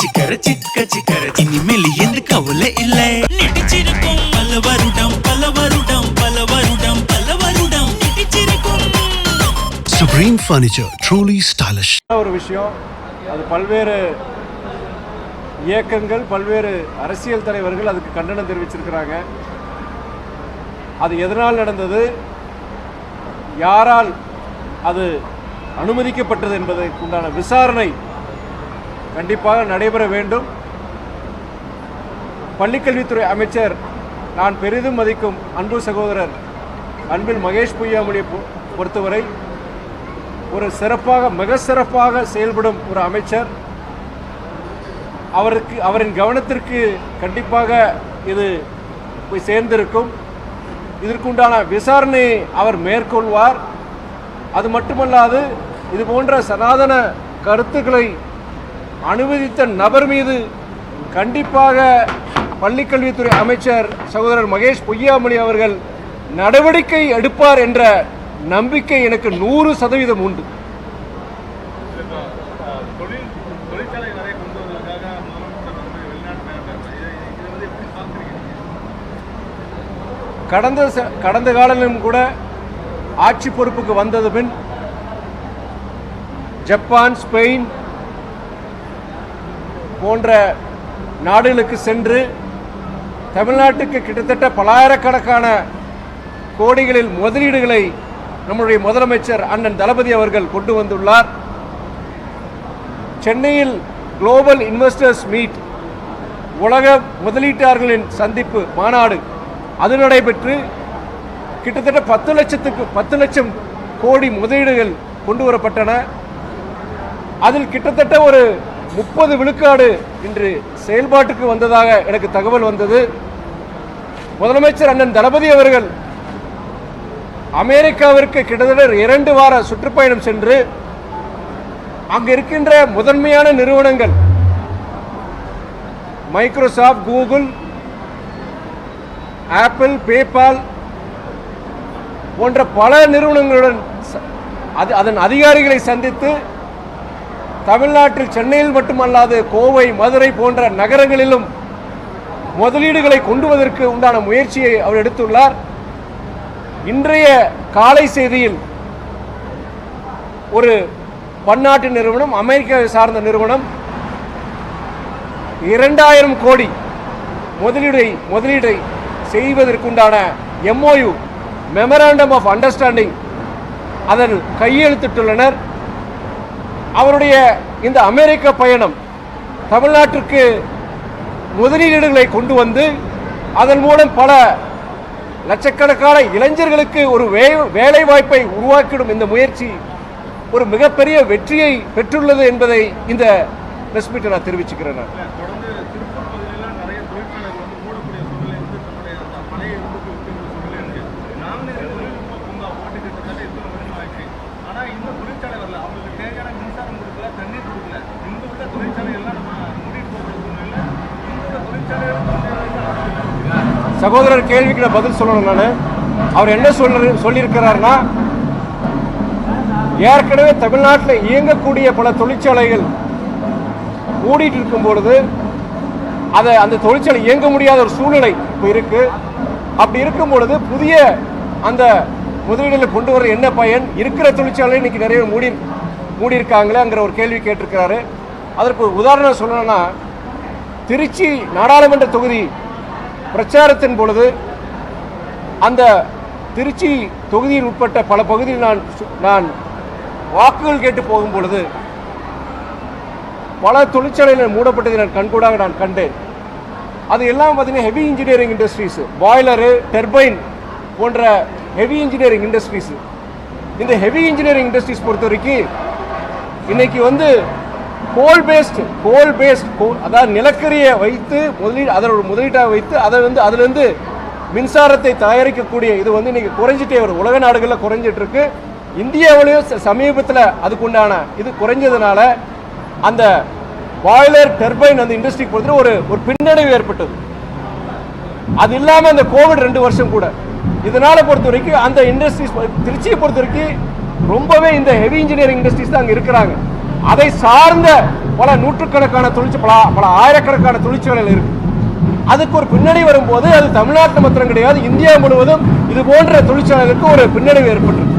சிக்கர சிக்க சிக்கர. இனிமேல் எந்த கவலை இல்லை. நடிச்சிருக்கும் பல வருடம் பல வருடம் பல வருடம் பல வருடம் நடிச்சிருக்கும் Supreme Furniture, truly stylish. ஒரு விஷயம்? அது பல்வேறு இயக்கங்கள் பல்வேறு அரசியல் தலைவர்கள் அதுக்கு கண்டனம் தெரிவிச்சிருக்கிறாங்க. அது எதனால் நடந்தது? யாரால் அது அனுமதிக்கப்பட்டது என்பதற்கு உண்டான விசாரணை கண்டிப்பாக நடைபெற வேண்டும். பள்ளிக்கல்வித்துறை அமைச்சர் நான் பெரிதும் மதிக்கும் அன்பு சகோதரர் அன்பில் மகேஷ் பொய்யாமொழியை பொ- பொறுத்தவரை ஒரு சிறப்பாக மிக சிறப்பாக செயல்படும் ஒரு அமைச்சர். அவருக்கு அவரின் கவனத்திற்கு கண்டிப்பாக இது போய் சேர்ந்திருக்கும். இதற்குண்டான விசாரணையை அவர் மேற்கொள்வார். அது மட்டுமல்லாது இது போன்ற சனாதன கருத்துக்களை அனுமதித்த நபர் மீது கண்டிப்பாக பள்ளிக்கல்வித்துறை அமைச்சர் சகோதரர் மகேஷ் பொய்யாமொழி அவர்கள் நடவடிக்கை எடுப்பார் என்ற நம்பிக்கை எனக்கு நூறு சதவீதம் உண்டு. கடந்த ச- கடந்த காலங்களிலும் கூட ஆட்சி பொறுப்புக்கு வந்தது பின் ஜப்பான் ஸ்பெயின் போன்ற நாடுகளுக்கு சென்று தமிழ்நாட்டுக்கு கிட்டத்தட்ட பலாயிரக்கணக்கான கோடிகளில் முதலீடுகளை நம்முடைய முதலமைச்சர் அண்ணன் தளபதி அவர்கள் கொண்டு வந்துள்ளார். சென்னையில் குளோபல் இன்வெஸ்டர்ஸ் மீட் உலக முதலீட்டாளர்களின் சந்திப்பு மாநாடு. அது நடைபெற்று கிட்டத்தட்ட பத்து லட்சத்துக்கு பத்து லட்சம் கோடி முதலீடுகள் கொண்டு வரப்பட்டன. அதில் கிட்டத்தட்ட ஒரு முப்பது விழுக்காடு இன்று செயல்பாட்டுக்கு வந்ததாக எனக்கு தகவல் வந்தது. முதலமைச்சர் அண்ணன் தளபதி அவர்கள் அமெரிக்காவிற்கு கிட்டத்தட்ட இரண்டு வார சுற்றுப்பயணம் சென்று அங்கு இருக்கின்ற முதன்மையான நிறுவனங்கள் மைக்ரோசாஃப்ட் கூகுள் ஆப்பிள் பேபால் போன்ற பல நிறுவனங்களுடன் அது அதன் அதிகாரிகளை சந்தித்து தமிழ்நாட்டில் சென்னையில் மட்டுமல்லாது கோவை மதுரை போன்ற நகரங்களிலும் முதலீடுகளை கொண்டுவதற்கு உண்டான முயற்சியை அவர் எடுத்துள்ளார். இன்றைய காலை செய்தியில் ஒரு பன்னாட்டு நிறுவனம் அமெரிக்காவை சார்ந்த நிறுவனம் இரண்டாயிரம் கோடி முதலீடை முதலீடை செய்வதற்குண்டான எம்ஓயு மெமராண்டம் ஆஃப் அண்டர்ஸ்டாண்டிங் அதில் கையெழுத்திட்டுள்ளனர். அவருடைய இந்த அமெரிக்க பயணம் தமிழ்நாட்டிற்கு முதலீடுகளை கொண்டு வந்து அதன் மூலம் பல லட்சக்கணக்கான இளைஞர்களுக்கு ஒரு வே வேலை வாய்ப்பை உருவாக்கிடும் இந்த முயற்சி ஒரு மிகப்பெரிய வெற்றியை பெற்றுள்ளது என்பதை இந்த பிரஸ் மீட்டை நான் தெரிவிச்சுக்கிறேன் நான். சகோதரர் கேள்விக்கு நான் பதில் சொல்லணும் நான். அவர் என்ன சொல்ல சொல்லியிருக்கிறார்னா ஏற்கனவே தமிழ்நாட்டில் இயங்கக்கூடிய பல தொழிற்சாலைகள் மூடிட்டு இருக்கும் பொழுது அதை அந்த தொழிற்சாலை இயங்க முடியாத ஒரு சூழ்நிலை இப்போ இருக்கு. அப்படி இருக்கும் பொழுது புதிய அந்த முதலீடுகளை கொண்டு வர என்ன பயன்? இருக்கிற தொழிற்சாலை இன்னைக்கு நிறைய மூடி மூடியிருக்காங்களேங்கிற ஒரு கேள்வி கேட்டிருக்கிறாரு. அதற்கு ஒரு உதாரணம் சொல்லணும்னா திருச்சி நாடாளுமன்ற தொகுதி பிரச்சாரத்தின் பொழுது அந்த திருச்சி தொகுதியில் உட்பட்ட பல பகுதியில் நான் சு- நான் வாக்குகள் கேட்டு போகும் பொழுது பல தொழிற்சாலைகள் மூடப்பட்டதை நான் கண்கூடாக நான் கண்டேன். அது எல்லாம் பார்த்தீங்கன்னா heavy engineering industries boiler turbine போன்ற ஹெவி இன்ஜினியரிங் இண்டஸ்ட்ரீஸு இந்த ஹெவி இன்ஜினியரிங் இண்டஸ்ட்ரீஸ் பொறுத்த வரைக்கும் இன்னைக்கு வந்து கோல் பேஸ்ட் கோல் பேஸ்ட் அதாவது நிலக்கரியை வைத்து முதலீடு அதனோட முதலீட்டாக வைத்து அதை வந்து அதுலேருந்து மின்சாரத்தை தயாரிக்கக்கூடிய இது வந்து நீங்கள் குறைஞ்சிட்டே வரும் உலக நாடுகளில் குறைஞ்சிட்டு இருக்கு. இந்தியாவிலையும் ச- சமீபத்தில் அதுக்குண்டான இது குறைஞ்சதுனால அந்த பாய்லர் டெர்பைன் அந்த இண்டஸ்ட்ரி பொறுத்து ஒரு ஒரு பின்னடைவு ஏற்பட்டது. அது இல்லாமல் அந்த கோவிட் ரெண்டு வருஷம் கூட. இதனால பொறுத்த வரைக்கும் அந்த இண்டஸ்ட்ரீஸ் திருச்சியை பொறுத்த வரைக்கும் ரொம்பவே இந்த ஹெவி இன்ஜினியரிங் இண்டஸ்ட்ரீஸ் தான் அங்கே இருக்கிறாங்க. அதை சார்ந்த பல நூற்றுக்கணக்கான தொழிற்சி பல பல ஆயிரக்கணக்கான தொழிற்சாலைகள் இருக்கு. அதுக்கு ஒரு பின்னணி வரும்போது அது தமிழ்நாட்டு மாத்திரம் கிடையாது இந்தியா முழுவதும் இது போன்ற தொழிற்சாலைகளுக்கு ஒரு பின்னடைவு ஏற்பட்டிருக்கு.